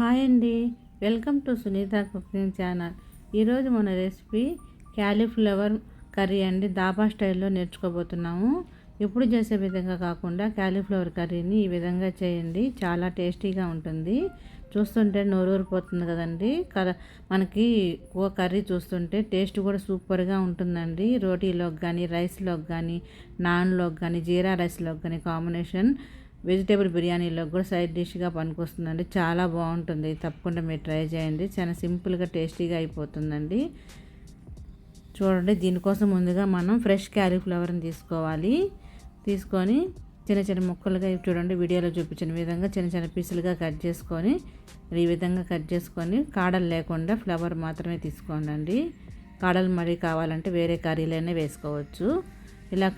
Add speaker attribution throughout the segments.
Speaker 1: Hi అండి. Welcome to Sunitha cooking channel. ఈరోజు మన రెసిపీ క్యాలీఫ్లవర్ కర్రీ అండి. దాబా స్టైల్లో నేర్చుకోబోతున్నాము. ఎప్పుడు చేసే విధంగా కాకుండా క్యాలీఫ్లవర్ కర్రీని ఈ విధంగా చేయండి. చాలా టేస్టీగా ఉంటుంది. చూస్తుంటే నోరూరిపోతుంది కదండి. కర మనకి ఓ కర్రీ చూస్తుంటే టేస్ట్ కూడా సూపర్గా ఉంటుందండి. రోటీలోకి కానీ రైస్లోకి కానీ నాన్లోకి కానీ జీరా రైస్లోకి కానీ కాంబినేషన్ వెజిటేబుల్ బిర్యానీలో కూడా సైడ్ డిష్గా పనికొస్తుందండి. చాలా బాగుంటుంది. తప్పకుండా మీరు ట్రై చేయండి. చాలా సింపుల్గా టేస్టీగా అయిపోతుందండి. చూడండి దీనికోసం ముందుగా మనం ఫ్రెష్ క్యాలీఫ్లవర్ని తీసుకోవాలి. తీసుకొని చిన్న చిన్న ముక్కలుగా చూడండి వీడియోలో చూపించిన విధంగా చిన్న చిన్న పీసులుగా కట్ చేసుకొని ఈ విధంగా కట్ చేసుకొని కాడలు లేకుండా ఫ్లవర్ మాత్రమే తీసుకోండి కాడలు మరీ కావాలంటే వేరే కర్రీలైనా వేసుకోవచ్చు. ఇలా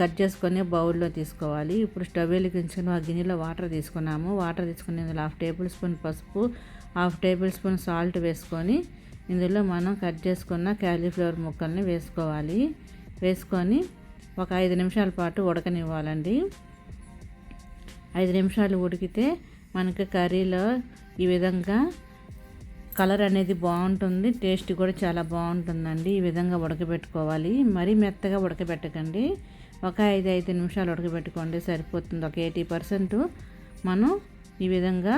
Speaker 1: కట్ చేసుకొని బౌల్లో తీసుకోవాలి. ఇప్పుడు స్టవ్ వెలిగించుకొని ఆ గిన్నెలో వాటర్ తీసుకున్నాము. వాటర్ తీసుకుని ఇందులో హాఫ్ టేబుల్ స్పూన్ పసుపు హాఫ్ టేబుల్ స్పూన్ సాల్ట్ వేసుకొని ఇందులో మనం కట్ చేసుకున్న క్యాలీఫ్లవర్ ముక్కల్ని వేసుకోవాలి. వేసుకొని ఒక ఐదు నిమిషాల పాటు ఉడకనివ్వాలండి. ఐదు నిమిషాలు ఉడికితే మనకి కర్రీలో ఈ విధంగా కలర్ అనేది బాగుంటుంది టేస్ట్ కూడా చాలా బాగుంటుందండి. ఈ విధంగా ఉడకబెట్టుకోవాలి. మరీ మెత్తగా ఉడకబెట్టకండి. ఒక ఐదు ఐదు నిమిషాలు ఉడకబెట్టుకోండి సరిపోతుంది. ఒక ఎయిటీ పర్సెంట్ మనం ఈ విధంగా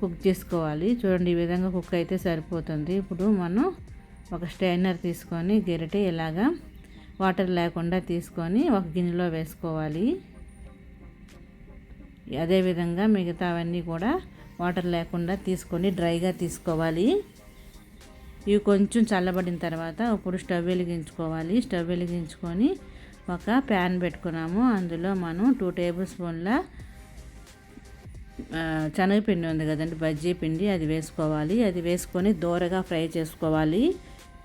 Speaker 1: కుక్ చేసుకోవాలి. చూడండి ఈ విధంగా కుక్ అయితే సరిపోతుంది. ఇప్పుడు మనం ఒక స్టైనర్ తీసుకొని గెరటి ఇలాగా వాటర్ లేకుండా తీసుకొని ఒక గిన్నెలో వేసుకోవాలి. అదేవిధంగా మిగతావన్నీ కూడా వాటర్ లేకుండా తీసుకొని డ్రైగా తీసుకోవాలి. ఇవి కొంచెం చల్లబడిన తర్వాత ఇప్పుడు స్టవ్ వెలిగించుకోవాలి. స్టవ్ వెలిగించుకొని ఒక ప్యాన్ పెట్టుకున్నాము. అందులో మనం టూ టేబుల్ స్పూన్ల శనగపిండి ఉంది కదండి బజ్జీ పిండి అది వేసుకోవాలి. అది వేసుకొని దూరగా ఫ్రై చేసుకోవాలి.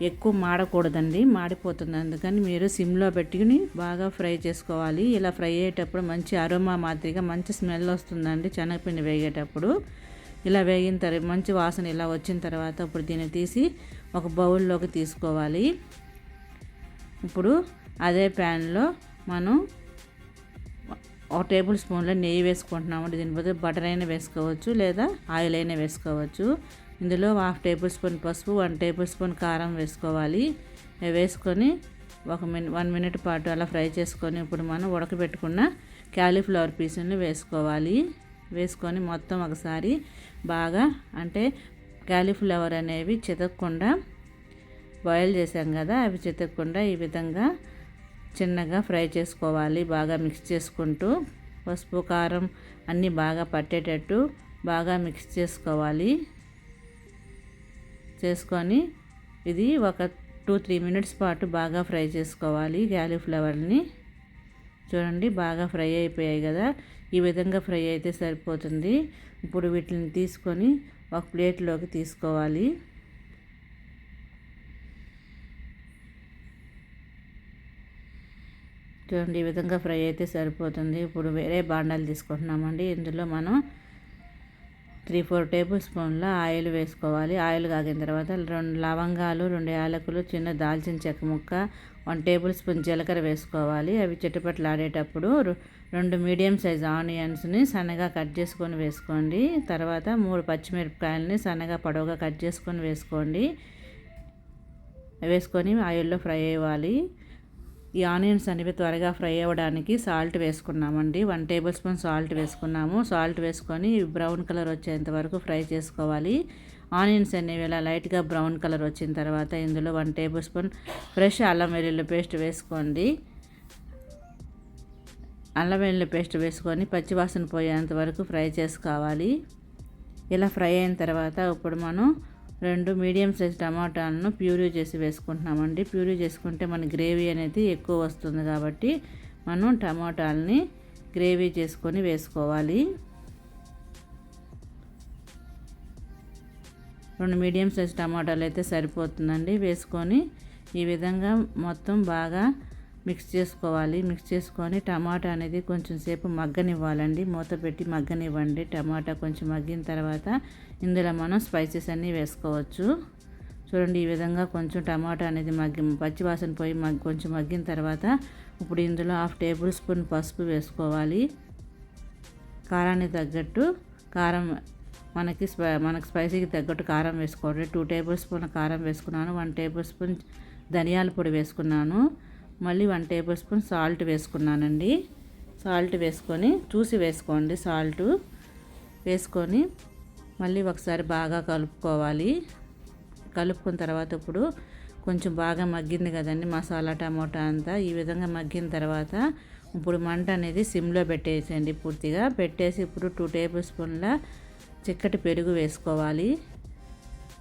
Speaker 1: ఎక్కువ మాడకూడదండి మాడిపోతుంది. అందుకని మీరు సిమ్లో పెట్టుకుని బాగా ఫ్రై చేసుకోవాలి. ఇలా ఫ్రై అయ్యేటప్పుడు మంచి అరోమా మాదిరిగా మంచి స్మెల్ వస్తుందండి శనగపిండి వేగేటప్పుడు. ఇలా వేగిన తర్వాత మంచి వాసన ఇలా వచ్చిన తర్వాత ఇప్పుడు దీన్ని తీసి ఒక బౌల్లోకి తీసుకోవాలి. ఇప్పుడు అదే ప్యాన్లో మనం ఒక టేబుల్ స్పూన్లో నెయ్యి వేసుకుంటున్నాము. దీని బదులు బటర్ అయినా వేసుకోవచ్చు లేదా ఆయిల్ అయినా వేసుకోవచ్చు. ఇందులో హాఫ్ టేబుల్ స్పూన్ పసుపు వన్ టేబుల్ స్పూన్ కారం వేసుకోవాలి. వేసుకొని ఒక మినిట్ వన్ మినిట్ పాటు అలా ఫ్రై చేసుకొని ఇప్పుడు మనం ఉడకబెట్టుకున్న క్యాలీఫ్లవర్ పీసుని వేసుకోవాలి. వేసుకొని మొత్తం ఒకసారి బాగా అంటే క్యాలీఫ్లవర్ అనేవి చితకకుండా బాయిల్ చేసాం కదా అవి చితకకుండా ఈ విధంగా చిన్నగా ఫ్రై చేసుకోవాలి. బాగా మిక్స్ చేసుకుంటూ పసుపు కారం అన్నీ బాగా పట్టేటట్టు బాగా మిక్స్ చేసుకోవాలి. చేసుకొని ఇది ఒక టూ త్రీ మినిట్స్ పాటు బాగా ఫ్రై చేసుకోవాలి క్యాలీఫ్లవర్ని. చూడండి బాగా ఫ్రై అయిపోయాయి కదా. ఈ విధంగా ఫ్రై అయితే సరిపోతుంది. ఇప్పుడు వీటిని తీసుకొని ఒక ప్లేట్లోకి తీసుకోవాలి. చూడండి ఈ విధంగా ఫ్రై అయితే సరిపోతుంది. ఇప్పుడు వేరే బాండాలు తీసుకుంటున్నామండి. ఇందులో మనం త్రీ ఫోర్ టేబుల్ స్పూన్ల ఆయిల్ వేసుకోవాలి. ఆయిల్ కాగిన తర్వాత రెండు లవంగాలు రెండు యాలకులు చిన్న దాల్చిన చెక్క ముక్క వన్ టేబుల్ స్పూన్ జీలకర్ర వేసుకోవాలి. అవి చిట్టుపట్లు ఆడేటప్పుడు రెండు మీడియం సైజ్ ఆనియన్స్ని సన్నగా కట్ చేసుకొని వేసుకోండి. తర్వాత మూడు పచ్చిమిరపకాయలని సన్నగా పొడవుగా కట్ చేసుకొని వేసుకోండి. వేసుకొని ఆయిల్లో ఫ్రై అయ్యాలి ఈ ఆనియన్స్ అనేవి త్వరగా ఫ్రై అవ్వడానికి సాల్ట్ వేసుకున్నామండి. వన్ టేబుల్ స్పూన్ సాల్ట్ వేసుకున్నాము. సాల్ట్ వేసుకొని బ్రౌన్ కలర్ వచ్చేంత వరకు ఫ్రై చేసుకోవాలి. ఆనియన్స్ అనేవి ఇలా లైట్గా బ్రౌన్ కలర్ వచ్చిన తర్వాత ఇందులో వన్ టేబుల్ స్పూన్ ఫ్రెష్ అల్లం వెల్లుల్లి పేస్ట్ వేసుకోండి. అల్లం వెల్లుల్లి పేస్ట్ వేసుకొని పచ్చివాసన పోయేంత వరకు ఫ్రై చేసుకోవాలి. ఇలా ఫ్రై అయిన తర్వాత ఇప్పుడు మనం రెండు మీడియం సైజ్ టమాటాలను ప్యూరీ చేసి వేసుకుంటున్నామండి. ప్యూరీ చేసుకుంటే మన గ్రేవీ అనేది ఎక్కువ వస్తుంది కాబట్టి మనం టమాటాలని గ్రేవీ చేసుకొని వేసుకోవాలి. రెండు మీడియం సైజ్ టమాటాలు అయితే సరిపోతుందండి. వేసుకొని ఈ విధంగా మొత్తం బాగా మిక్స్ చేసుకోవాలి. మిక్స్ చేసుకొని టమాటా అనేది కొంచెం సేపు మగ్గనివ్వాలండి. మూత పెట్టి మగ్గనివ్వండి. టమాటా కొంచెం మగ్గిన తర్వాత ఇందులో మనం స్పైసెస్ అన్నీ వేసుకోవచ్చు. చూడండి ఈ విధంగా కొంచెం టమాటా అనేది మగ్గి పచ్చివాసన పోయి మగ్గి కొంచెం మగ్గిన తర్వాత ఇప్పుడు ఇందులో హాఫ్ టేబుల్ స్పూన్ పసుపు వేసుకోవాలి. కారానికి తగ్గట్టు కారం మనకి స్పై మనకి స్పైసీకి తగ్గట్టు కారం వేసుకోవాలి. టూ టేబుల్ స్పూన్ కారం వేసుకున్నాను. వన్ టేబుల్ స్పూన్ ధనియాల పొడి వేసుకున్నాను. మళ్ళీ వన్ టేబుల్ స్పూన్ సాల్ట్ వేసుకున్నానండి. సాల్ట్ వేసుకొని చూసి వేసుకోండి సాల్ట్. వేసుకొని మళ్ళీ ఒకసారి బాగా కలుపుకోవాలి. కలుపుకున్న తర్వాత ఇప్పుడు కొంచెం బాగా మగ్గింది కదండి మసాలా టమోటా అంతా. ఈ విధంగా మగ్గిన తర్వాత ఇప్పుడు మంట అనేది సిమ్లో పెట్టేసేయండి పూర్తిగా. పెట్టేసి ఇప్పుడు టూ టేబుల్ స్పూన్ల చిక్కటి పెరుగు వేసుకోవాలి.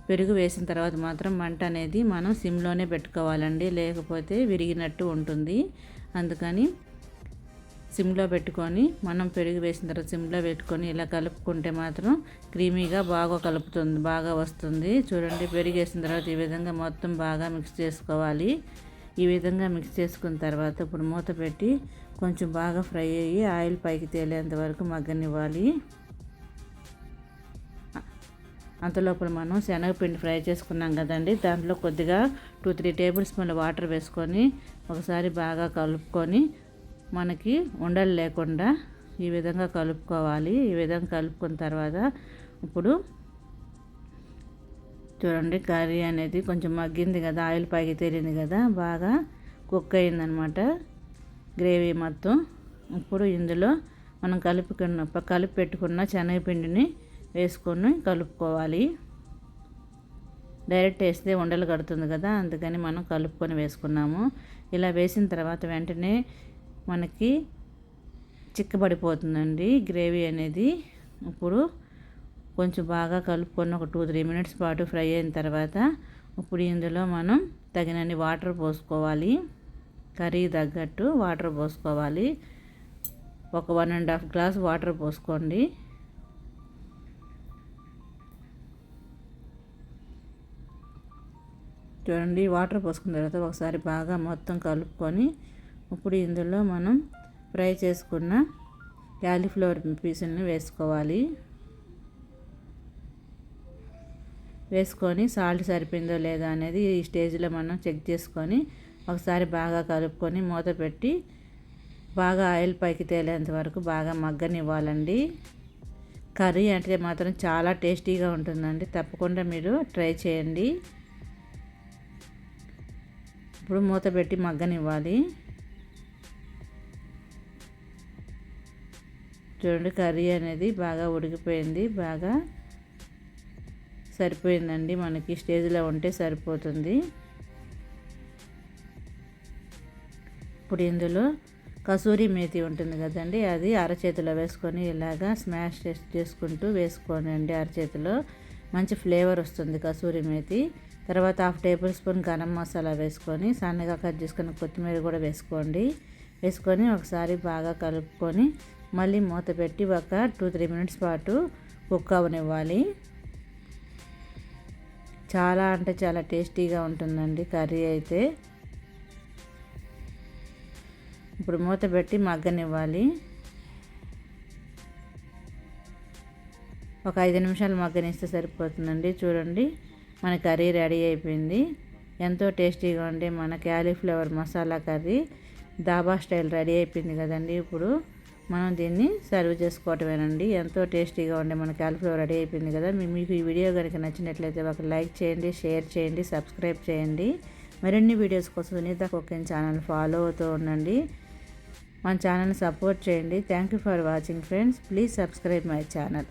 Speaker 1: పెరుగు వేసిన తర్వాత మాత్రం మంట అనేది మనం సిమ్లోనే పెట్టుకోవాలండి. లేకపోతే విరిగినట్టు ఉంటుంది. అందుకని సిమ్లో పెట్టుకొని మనం పెరుగు వేసిన తర్వాత సిమ్లో పెట్టుకొని ఇలా కలుపుకుంటే మాత్రం క్రీమీగా బాగా కలుపుతుంది బాగా వస్తుంది. చూడండి పెరుగు వేసిన తర్వాత ఈ విధంగా మొత్తం బాగా మిక్స్ చేసుకోవాలి. ఈ విధంగా మిక్స్ చేసుకున్న తర్వాత ఇప్పుడు మూత పెట్టి కొంచెం బాగా ఫ్రై అయ్యి ఆయిల్ పైకి తేలేంత వరకు మగ్గనివ్వాలి. అంతలోపల మనం శనగపిండి ఫ్రై చేసుకున్నాం కదండి. దాంట్లో కొద్దిగా టూ త్రీ టేబుల్ స్పూన్ల వాటర్ వేసుకొని ఒకసారి బాగా కలుపుకొని మనకి ఉండలు లేకుండా ఈ విధంగా కలుపుకోవాలి. ఈ విధంగా కలుపుకున్న తర్వాత ఇప్పుడు చూడండి కర్రీ అనేది కొంచెం మగ్గింది కదా ఆయిల్ పైకి తేలింది కదా బాగా కుక్ అయిందనమాట. గ్రేవీ మొత్తం. ఇప్పుడు ఇందులో మనం కలుపుకున్న కలిపి పెట్టుకున్న శనగపిండిని వేసుకొని కలుపుకోవాలి. డైరెక్ట్ వేస్తే ఉండలు కడుతుంది కదా అందుకని మనం కలుపుకొని వేసుకున్నాము. ఇలా వేసిన తర్వాత వెంటనే మనకి చిక్కబడిపోతుందండి. గ్రేవీ అనేది ఇప్పుడు కొంచెం బాగా కలుపుకొని ఒక టూ త్రీ మినిట్స్ పాటు ఫ్రై అయిన తర్వాత ఇప్పుడు ఇందులో మనం తగినన్ని వాటర్ పోసుకోవాలి. కర్రీ తగ్గట్టు వాటర్ పోసుకోవాలి. ఒక one and half glass water పోసుకోండి. చూడండి వాటర్ పోసుకున్న తర్వాత ఒకసారి బాగా మొత్తం కలుపుకొని ఇప్పుడు ఇందులో మనం ఫ్రై చేసుకున్న క్యాలీఫ్లవర్ పీసులను వేసుకోవాలి. వేసుకొని సాల్ట్ సరిపోయిందో లేదా అనేది ఈ స్టేజ్లో మనం చెక్ చేసుకొని ఒకసారి బాగా కలుపుకొని మూత పెట్టి బాగా ఆయిల్ పైకి తేలేంత వరకు బాగా మగ్గనివ్వాలండి. కర్రీ అంటే మాత్రం చాలా టేస్టీగా ఉంటుందండి. తప్పకుండా మీరు ట్రై చేయండి. ఇప్పుడు మూత పెట్టి మగ్గనివ్వాలి. చూడండి కర్రీ అనేది బాగా ఉడికిపోయింది బాగా సరిపోయిందండి. మనకి స్టేజ్లో ఉంటే సరిపోతుంది. ఇప్పుడు ఇందులో కసూరి మేతి ఉంటుంది కదండి అది అరచేతిలో వేసుకొని ఇలాగా స్మాష్ చేసుకుంటూ వేసుకోనండి అరచేతిలో. మంచి ఫ్లేవర్ వస్తుంది కసూరి మేతి. తర్వాత half tablespoon garam masala వేసుకొని సన్నగా కట్ చేసుకుని కొత్తిమీర కూడా వేసుకోండి. వేసుకొని ఒకసారి బాగా కలుపుకొని మళ్ళీ మూత పెట్టి ఒక టూ త్రీ మినిట్స్ పాటు కుక్ అవనివ్వాలి. చాలా అంటే చాలా టేస్టీగా ఉంటుందండి కర్రీ అయితే. ఇప్పుడు మూత పెట్టి మగ్గనివ్వాలి. ఒక ఐదు నిమిషాలు మగ్గనిస్తే సరిపోతుందండి. చూడండి. మన కర్రీ రెడీ అయిపోయింది. ఎంతో టేస్టీగా ఉండే మన cauliflower masala curry dhaba style ready అయిపోయింది కదండి ఇప్పుడు. మనం దీన్ని సర్వ్ చేసుకోవటమేనండి. ఎంతో టేస్టీగా ఉండే మన క్యాలీఫ్లవర్ రెడీ అయిపోయింది కదా. మీకు ఈ వీడియో కనుక నచ్చినట్లయితే ఒక లైక్ చేయండి షేర్ చేయండి సబ్స్క్రైబ్ చేయండి. మరిన్ని వీడియోస్ కోసం సునీత కుకింగ్ ఛానల్ ఫాలో అవుతూ ఉండండి. మన ఛానల్ని సపోర్ట్ చేయండి. Thank you for watching friends. Please subscribe my channel.